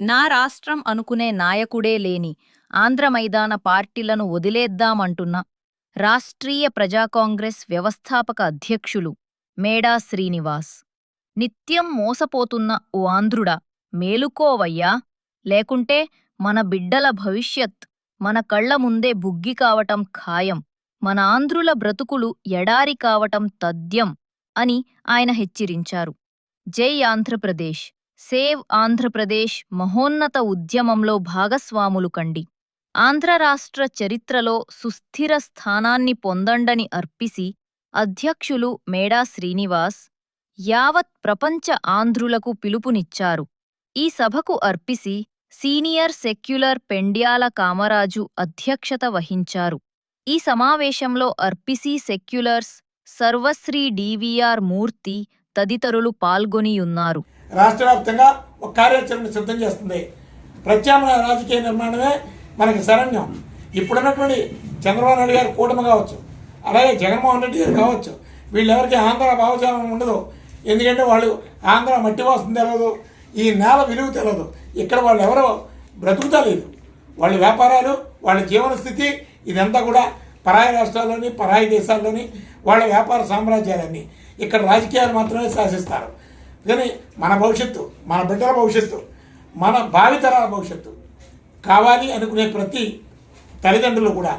నా రాష్ట్రం అనుకునే నాయకుడే లేని ఆంధ్ర మైదాన పార్టీలను వదిలేద్దామంటున్న రాష్ట్రీయ ప్రజా కాంగ్రెస్ వ్యవస్థాపక అధ్యక్షులు మేడా శ్రీనివాస్. నిత్యం మోసపోతున్న ఓ ఆంధ్రుడా మేలుకోవయ్యా? లేకుంటే మన బిడ్డల భవిష్యత్ మన కళ్ళ ముందే బుగ్గి కావటం ఖాయం మన ఆంధ్రుల బ్రతుకులు ఎడారి కావటం తథ్యం అని ఆయన హెచ్చరించారు. జై ఆంధ్రప్రదేశ్. సేవ్ ఆంధ్రప్రదేశ్ మహోన్నత ఉద్యమంలో భాగస్వాములు కండి. ఆంధ్ర రాష్ట్ర చరిత్రలో సుస్థిర స్థానాన్ని పొందండని అర్పిసి అధ్యక్షులు మేడా శ్రీనివాస్ యావత్ ప్రపంచ ఆంధ్రులకు పిలుపునిచ్చారు. ఈ సభకు RPC senior secular Pendyala Kamaraju అధ్యక్షత వహించారు. ఈ సమావేశంలో అర్పిసి సెక్యులర్స్ సర్వశ్రీ డివిఆర్ మూర్తి తదితరులు పాల్గొనియున్నారు. రాష్ట్ర వ్యాప్తంగా ఒక కార్యాచరణ సిద్ధం చేస్తుంది. ప్రత్యామ్నాయ రాజకీయ నిర్మాణమే మనకి శరణ్యం. ఇప్పుడున్నటువంటి చంద్రబాబు నాయుడు గారు కూటమి కావచ్చు అలాగే జగన్మోహన్ రెడ్డి గారు కావచ్చు వీళ్ళెవరికి ఆంధ్ర భావజాలం ఉండదు. ఎందుకంటే వాళ్ళు ఆంధ్ర మట్టి వాసన తెలియదు ఈ నేల విలువ తెలియదు ఇక్కడ వాళ్ళు ఎవరో బ్రతుకుతా లేదు. వాళ్ళ వ్యాపారాలు వాళ్ళ జీవన స్థితి ఇదంతా కూడా పరాయి రాష్ట్రాల్లోని పరాయి దేశాల్లోని వాళ్ళ వ్యాపార సామ్రాజ్యాలన్నీ. ఇక్కడ రాజకీయాలు మాత్రమే శాసిస్తారు. కానీ మన భవిష్యత్తు మన బిడ్డల భవిష్యత్తు మన భావితరాల భవిష్యత్తు కావాలి అనుకునే ప్రతి తల్లిదండ్రులు కూడా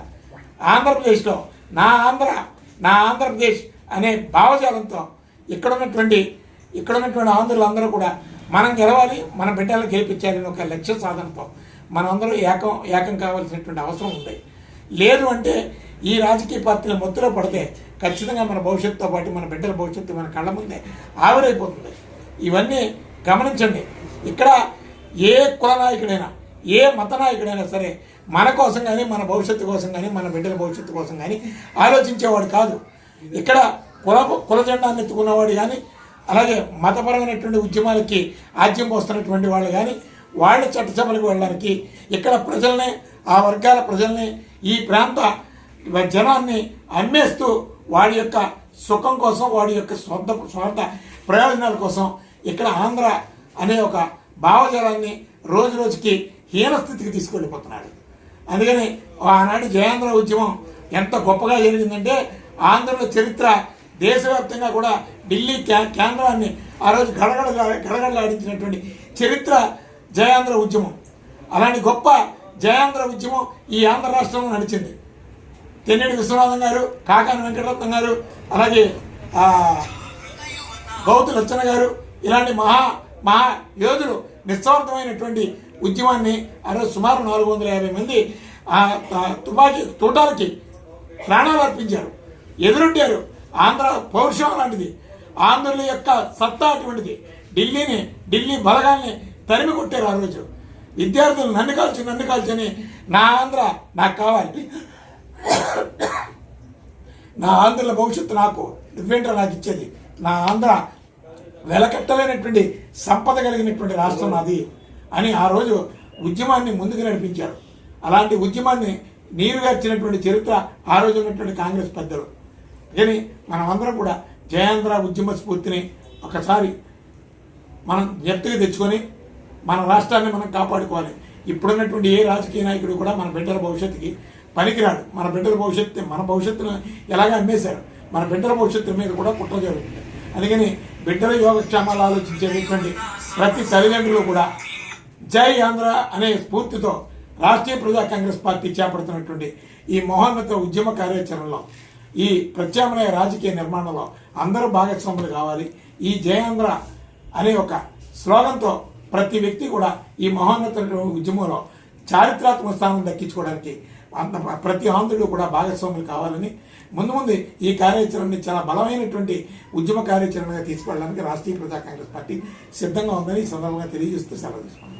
ఆంధ్రప్రదేశ్లో నా ఆంధ్ర నా ఆంధ్రప్రదేశ్ అనే భావజాలంతో ఇక్కడ ఉన్నటువంటి ఇక్కడ ఉన్నటువంటి ఆంధ్రులందరూ కూడా మనం గెలవాలి మన బిడ్డలను గెలిపించాలని ఒక లక్ష్య సాధనతో మనందరూ ఏకం ఏకం కావాల్సినటువంటి అవసరం ఉంది. లేదు అంటే ఈ రాజకీయ పార్టీల మొత్తులో పడితే ఖచ్చితంగా మన భవిష్యత్తుతో పాటు మన బిడ్డల భవిష్యత్తు మన కళ్ళ ముందే ఆవిరైపోతుంది. ఇవన్నీ గమనించండి. ఇక్కడ ఏ కుల నాయకుడైనా ఏ మత నాయకుడైనా సరే మన కోసం కానీ మన భవిష్యత్తు కోసం కానీ మన బిడ్డల భవిష్యత్తు కోసం కానీ ఆలోచించేవాడు కాదు. ఇక్కడ కుల కుల జెండాన్ని ఎత్తుకున్నవాడు కానీ అలాగే మతపరమైనటువంటి ఉద్యమాలకి ఆద్యం పోస్తున్నటువంటి వాళ్ళు కానీ వాళ్ళ చట్టసభలకు వెళ్ళడానికి ఇక్కడ ప్రజల్ని ఆ వర్గాల ప్రజల్ని ఈ ప్రాంత జనాన్ని అమ్మేస్తూ వాడి యొక్క సుఖం కోసం వాడి యొక్క స్వంత స్వార్థ ప్రయోజనాల కోసం ఇక్కడ ఆంధ్ర అనే ఒక భావజాలాన్ని రోజు రోజుకి హీనస్థితికి తీసుకెళ్ళిపోతున్నాడు. అందుకని ఆనాడు జయాంధ్ర ఉద్యమం ఎంత గొప్పగా జరిగిందంటే ఆంధ్రలో చరిత్ర దేశవ్యాప్తంగా కూడా ఢిల్లీ కే- కేంద్రాన్ని ఆ రోజు గడగడ గడగడలాడించినటువంటి చరిత్ర జయాంధ్ర ఉద్యమం. అలాంటి గొప్ప జయాంధ్ర ఉద్యమం ఈ ఆంధ్ర రాష్ట్రంలో నడిచింది. తెన్నేటి విశ్వనాథం గారు కాకాని వెంకటరత్నం గారు అలాగే గౌతు లచ్చన గారు ఇలాంటి మహా మహా యోధులు నిస్వార్థమైనటువంటి ఉద్యమాన్ని ఆ రోజు సుమారు నాలుగు వందల యాభై మంది ఆ తుపాకీ తోటాలకి ప్రాణాలు అర్పించారు. ఎదురొట్టారు. ఆంధ్ర పౌరుషం లాంటిది ఆంధ్రుల యొక్క సత్తా అటువంటిది. ఢిల్లీని ఢిల్లీ బలగాల్ని తరిమి కొట్టారు ఆ రోజు. విద్యార్థులు నన్ను కాల్చి నన్ను కాల్చని నా ఆంధ్ర నాకు కావాలి. నా ఆంధ్రుల భవిష్యత్తు నాకు నువ్వేంట్రా నాకు ఇచ్చేది? నా ఆంధ్ర వెలకట్టలేనటువంటి సంపద కలిగినటువంటి రాష్ట్రం నాది అని ఆ రోజు ఉద్యమాన్ని ముందుకు నడిపించారు. అలాంటి ఉద్యమాన్ని నీరుగార్చినటువంటి చరిత్ర ఆ రోజు ఉన్నటువంటి కాంగ్రెస్ పెద్దలు. కానీ మనమందరం కూడా జయాంధ్ర ఉద్యమ స్ఫూర్తిని ఒకసారి మనం జ్ఞప్తిగా తెచ్చుకొని మన రాష్ట్రాన్ని మనం కాపాడుకోవాలి. ఇప్పుడున్నటువంటి ఏ రాజకీయ నాయకుడు కూడా మన బిడ్డల భవిష్యత్తుకి పనికిరాడు. మన బిడ్డల భవిష్యత్తు మన భవిష్యత్తును ఎలాగ అమ్మేశారు? మన బిడ్డల భవిష్యత్తు మీద కూడా కుట్ర జరుగుతుంది. అందుకని బిడ్డల యోగక్షేమాలు ఆలోచించేటువంటి ప్రతి తల్లిదండ్రులు కూడా జై ఆంధ్ర అనే స్ఫూర్తితో రాష్ట్రీయ ప్రజా కాంగ్రెస్ పార్టీ చేపడుతున్నటువంటి ఈ మహోన్నత ఉద్యమ కార్యాచరణలో ఈ ప్రత్యామ్నాయ రాజకీయ నిర్మాణంలో అందరూ భాగస్వాములు కావాలి. ఈ జయాంధ్ర అనే ఒక స్లోగన్తో ప్రతి వ్యక్తి కూడా ఈ మహోన్నత ఉద్యమంలో చారిత్రాత్మక స్థానం దక్కించుకోవడానికి అంత ప్రతి ఆంధ్రుడు కూడా భాగస్వాములు కావాలని ముందు ముందు ఈ కార్యాచరణని చాలా బలమైనటువంటి ఉద్యమ కార్యాచరణగా తీసుకెళ్ళడానికి రాష్ట్రీయ ప్రజా కాంగ్రెస్ పార్టీ సిద్ధంగా ఉందని ఈ సందర్భంగా తెలియజేస్తూ సెలవు తీసుకున్నాను